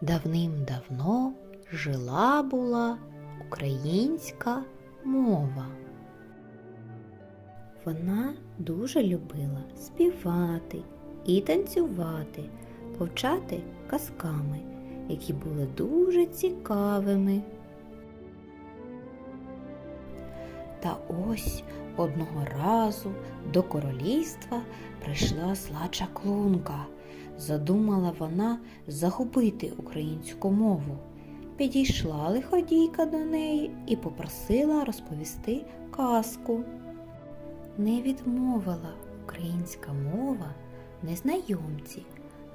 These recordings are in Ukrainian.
Давним-давно жила була українська мова. Вона дуже любила співати і танцювати, повчати казками, які були дуже цікавими. Та ось одного разу до королівства прийшла зла чаклунка. Задумала вона загубити українську мову. Підійшла лиходійка до неї і попросила розповісти казку. Не відмовила українська мова незнайомці,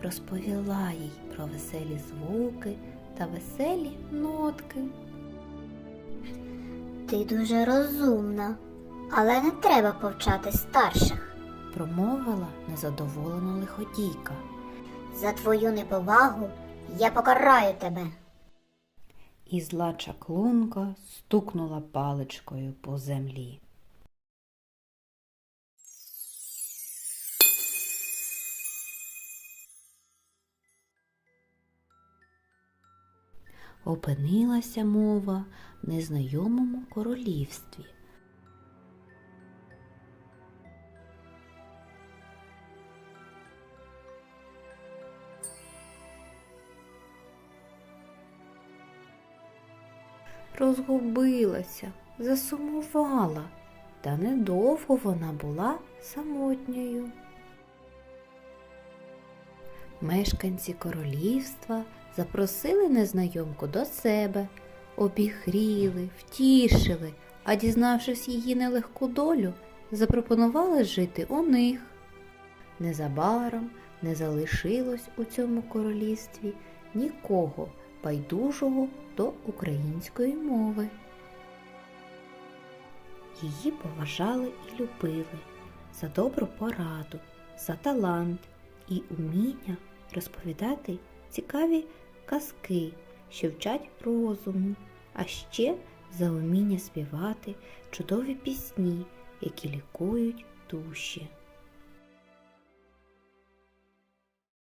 розповіла їй про веселі звуки та веселі нотки. Ти дуже розумна, але не треба повчати старших. Промовила незадоволена лиходійка. За твою неповагу я покараю тебе. І зла чаклунка стукнула паличкою по землі. Опинилася мова в незнайомому королівстві. Розгубилася, засумувала, та недовго вона була самотньою. Мешканці королівства запросили незнайомку до себе, обігріли, втішили, а дізнавшись її нелегку долю, запропонували жити у них. Незабаром не залишилось у цьому королівстві нікого байдужого до української мови. Її поважали і любили за добру пораду, за талант і уміння розповідати цікаві казки, що вчать розуму, а ще за уміння співати чудові пісні, які лікують душі.